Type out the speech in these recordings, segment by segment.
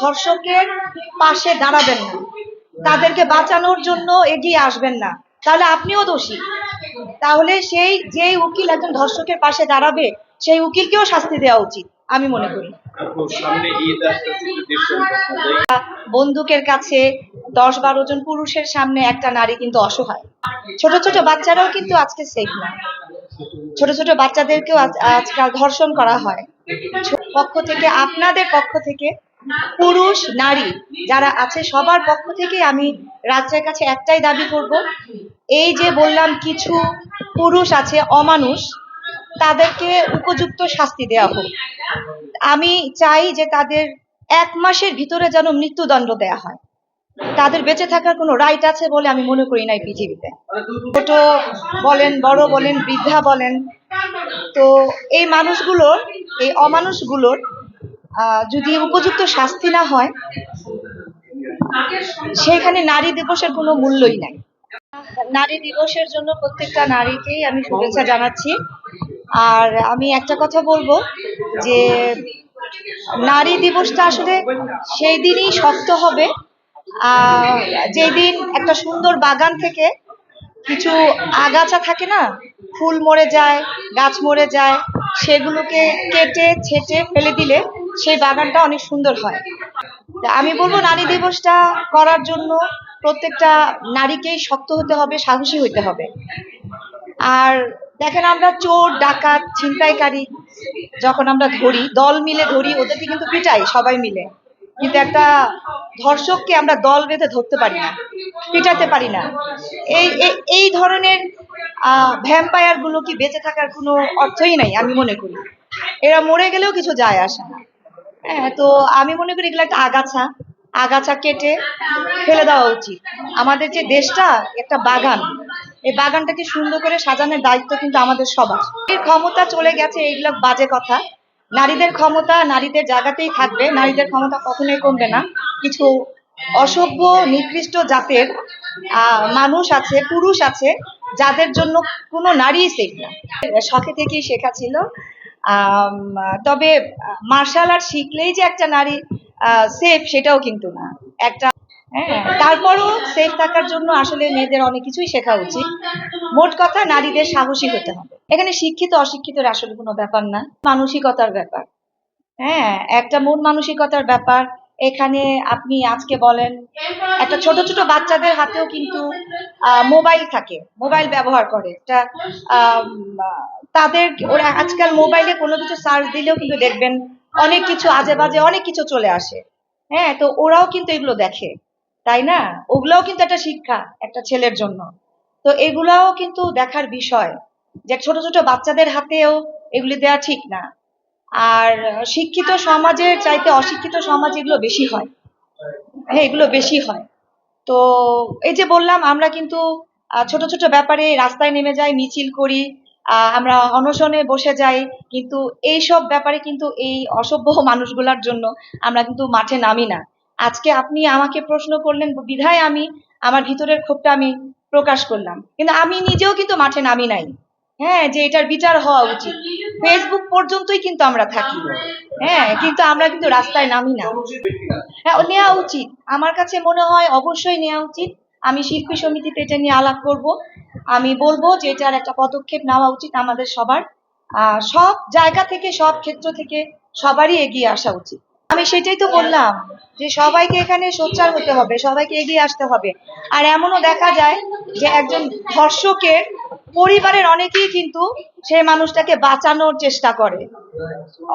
ধর্ষকের পাশে দাঁড়াবেন না। তাদেরকে বাঁচানোর জন্য এগিয়ে আসবেন না। তাহলে আপনিও দোষী। তাহলে সেই, যেই উকিল একজন ধর্ষকের পাশে দাঁড়াবে, সেই উকিলকেও শাস্তি দেওয়া উচিত, আমি মনে করি। বন্দুকের কাছে দশ বারো জন পুরুষের সামনে একটা নারী কিন্তু অসহায়। ছোট ছোট বাচ্চারাও কিন্তু আজকে সেফ না। ছোট ছোট বাচ্চাদেরকেও আজকাল ধর্ষণ করা হয়। পক্ষ থেকে, আপনাদের পক্ষ থেকে পুরুষ, নারী যারা আছে, সবার পক্ষ থেকে আমি রাজ্যের কাছে একটাই দাবি করব, এই যে বললাম কিছু পুরুষ আছে, অমানুষ, তাদেরকে উপযুক্ত শাস্তি দেওয়া হোক। আমি চাই যে তাদের এক মাসের ভিতরে যেন মৃত্যুদণ্ড দেয়া হয়। তাদের বেঁচে থাকার কোনো রাইট আছে বলে আমি মনে করি না এই পৃথিবীতে। ছোট বলেন, বড় বলেন, বৃদ্ধা বলেন, তো এই মানুষগুলোর, এই অমানুষগুলোর যদি উপযুক্ত শাস্তি না হয় সেখানে নারী দিবসের কোনো মূল্যই নাই। নারী দিবসের জন্য প্রত্যেকটা নারীকেই আমি শুভেচ্ছা জানাচ্ছি। আর আমি একটা কথা বলব যে, নারী দিবসটা আসলে সেই দিনই শক্ত হবে। যেদিন একটা সুন্দর বাগান থেকে কিছু আগাছা থাকে না, ফুল মরে যায়, গাছ মরে যায়, সেগুলোকে কেটে ছেটে ফেলে দিলে সেই বাগানটা অনেক সুন্দর হয়। আমি বলব নারী দিবসটা করার জন্য প্রত্যেকটা নারীকেই শক্ত হতে হবে, সাহসী হতে হবে। আর দেখেন আমরা চোর, ডাকাত, ছিনতাইকারী যখন আমরা ধরি, দল মিলে ধরি, ওদেরকে কিন্তু পিটাই সবাই মিলে। কিন্তু একটা ধর্ষককে আমরা দল বেঁধে ধরতে পারি না, পিটাতে পারি না। এই, এই- ধরনের ভ্যাম্পায়ারগুলো কি বেঁচে থাকার কোনো অর্থই নাই, আমি মনে করি। এরা মরে গেলেও কিছু যায় আসে না। হ্যাঁ তো আমি মনে করি এগুলো একটা আগাছা। আগাছা কেটে ফেলে দেওয়া উচিত। আমাদের যে দেশটা, একটা বাগান, এই বাগানটাকে সুন্দর করে সাজানোর দায়িত্ব কিন্তু আমাদের সবার। এর ক্ষমতা চলে গেছে, এইগুলো বাজে কথা। নারীদের ক্ষমতা নারীদের জায়গাতেই থাকবে। নারীদের ক্ষমতা কখনোই কমবে না। কিছু অসভ্য, নিকৃষ্ট জাতের মানুষ আছে, পুরুষ আছে, যাদের জন্য কোনো নারী সেফ না। শখে থেকেই শেখা ছিল তবে, মার্শাল আর্ট শিখলেই যে একটা নারী সেফ সেটাও কিন্তু না। একটা হ্যাঁ তারপরও সেফ থাকার জন্য আসলে মেয়েদের অনেক কিছুই শেখা উচিত। মোট কথা, নারীদের সাহসী হতে হবে। এখানে শিক্ষিত, অশিক্ষিতের আসলে কোনো ব্যাপার না। মানসিকতার ব্যাপার। হ্যাঁ একটা মন মানসিকতার ব্যাপার। এখানে আপনি আজকে বলেন, একটা ছোট ছোট বাচ্চাদের হাতেও কিন্তু মোবাইল থাকে, মোবাইল ব্যবহার করে। একটা তাদের ওরা আজকাল মোবাইলে কোনো কিছু সার্চ দিলেও কিন্তু দেখবেন অনেক কিছু আজে বাজে অনেক কিছু চলে আসে। হ্যাঁ তো ওরাও কিন্তু এগুলো দেখে, তাই না? ওগুলোও কিন্তু একটা শিক্ষা একটা ছেলের জন্য। তো এগুলাও কিন্তু দেখার বিষয় যে ছোট ছোট বাচ্চাদের হাতেও এগুলি দেওয়া ঠিক না। আর শিক্ষিত সমাজের চাইতে অশিক্ষিত সমাজ এগুলো বেশি হয়। হ্যাঁ এগুলো বেশি হয়। তো এই যে বললাম, আমরা কিন্তু ছোট ছোট ব্যাপারে রাস্তায় নেমে যাই, মিছিল করি আমরা অনশনে বসে যাই, কিন্তু এই সব ব্যাপারে কিন্তু এই অসভ্য মানুষগুলার জন্য আমরা কিন্তু মাঠে নামি না। আজকে আপনি আমাকে প্রশ্ন করলেন, বিধায় আমি আমার ভিতরের ক্ষোভটা আমি প্রকাশ করলাম। কিন্তু আমি নিজেও কিন্তু মাঠে নামি নাই। হ্যাঁ যে এটার বিচার হওয়া উচিত। ফেসবুক পর্যন্তই কিন্তু আমরা থাকি। হ্যাঁ কিন্তু আমরা কিন্তু রাস্তায় নামি না। হ্যাঁ নেওয়া উচিত। আমার কাছে মনে হয় অবশ্যই নেওয়া উচিত। আমি শিল্পী সমিতিতে এটা নিয়ে আলাপ করব। আমি বলব যে এটার একটা পদক্ষেপ নেওয়া উচিত আমাদের সবার। সব জায়গা থেকে, সব ক্ষেত্র থেকে সবারই এগিয়ে আসা উচিত। আমি সেটাই তো বললাম যে সবাইকে এখানে সোচ্চার হতে হবে, সবাইকে এগিয়ে আসতে হবে। আর এমনও দেখা যায় যে একজন ধর্ষকের পরিবারের অনেকেই কিন্তু সেই মানুষটাকে বাঁচানোর চেষ্টা করে।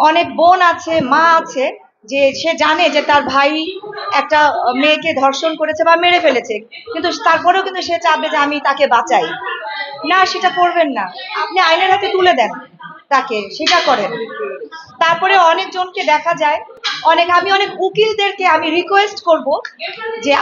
অনেক বোন আছে, মা আছে যে সে জানে যে তার ভাই একটা মেয়েকে ধর্ষণ করেছে বা মেরে ফেলেছে, কিন্তু তারপরেও কিন্তু সে চাবে যে আমি তাকে বাঁচাই। না, সেটা করবেন না। আপনি আইনের হাতে তুলে দেন তাকে, সেটা করেন। তারপরে অনেকজনকে দেখা যায়। অনেক, আমি অনেক উকিলদেরকে আমি রিকোয়েস্ট করব যে